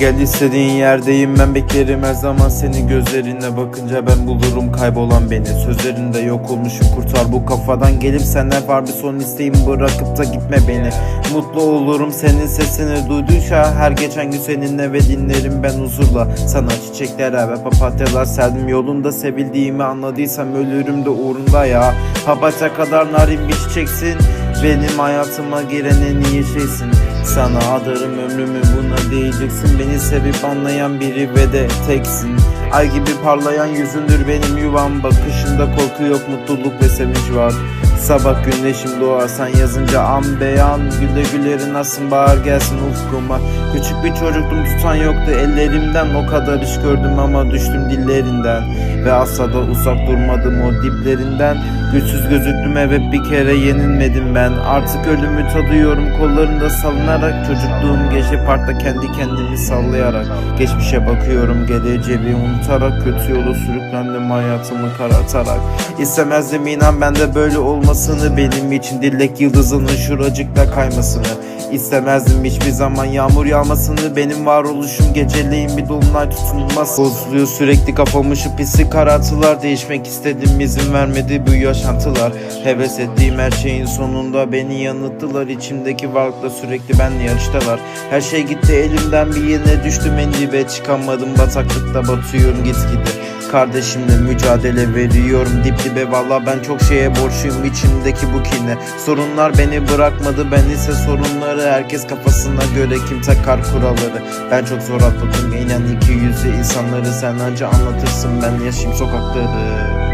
Gel istediğin yerdeyim ben beklerim her zaman seni gözlerine bakınca. Ben bulurum kaybolan beni Sözlerinde yok olmuşum kurtar bu kafadan gelip senden var bir son isteğim bırakıp da gitme beni. Mutlu olurum senin sesini duyduysa her geçen gün seninle ve dinlerim ben huzurla. Sana çiçekler ve papatyalar serdim. Yolunda sevildiğimi anladıysam ölürüm de uğrunda ya. Papatya kadar narin bir çiçeksin benim hayatıma giren en iyi şeysin. Sana adarım ömrümü buna diyeceksin Beni sevip anlayan biri ve de teksin. Ay gibi parlayan yüzündür benim yuvam. Bakışında korku yok mutluluk ve sevinç var. Sabah güneşim doğar sen yazınca an beyan Güle gülerin asın bahar gelsin ufkuma. Küçük bir çocuktum tutan yoktu. Ellerimden O kadar iş gördüm ama düştüm dillerinden Ve asla da uzak durmadım o diplerinden. Güçsüz gözüktüm evet bir kere yenilmedim ben. Artık ölümü tadıyorum kollarında salınarak. Çocukluğum gece parkta kendi kendimi sallayarak. Geçmişe bakıyorum geleceği unutarak. Kötü yola sürüklendim hayatımı karartarak İstemezdim inan bende böyle olmasını. Benim için dilek yıldızının şuracıkta kaymasını. İstemezdim hiçbir zaman yağmur yağmasını. Benim varoluşum geceleyin bir dolunay tutulmaz Bozuluyor sürekli kafamı şu pisi karartılar Değişmek istedim izin vermedi bu yaşantılar. Heves ettiğim her şeyin sonunda beni yanılttılar İçimdeki varlıkla sürekli benle yarıştalar Her şey gitti elimden bir yerine düştüm. En dibe Çıkamadım. Bataklıkta batıyorum gitgide Kardeşimle mücadele veriyorum. Dip dibe Valla ben çok şeye borçluyum içimdeki bu kine. Sorunlar beni bırakmadı ben ise sorunları. Herkes kafasına göre kim takar kuralları. Ben çok zor atladım inan iki yüzlü insanları Sen anca anlatırsın. Ben yaşayayım sokakları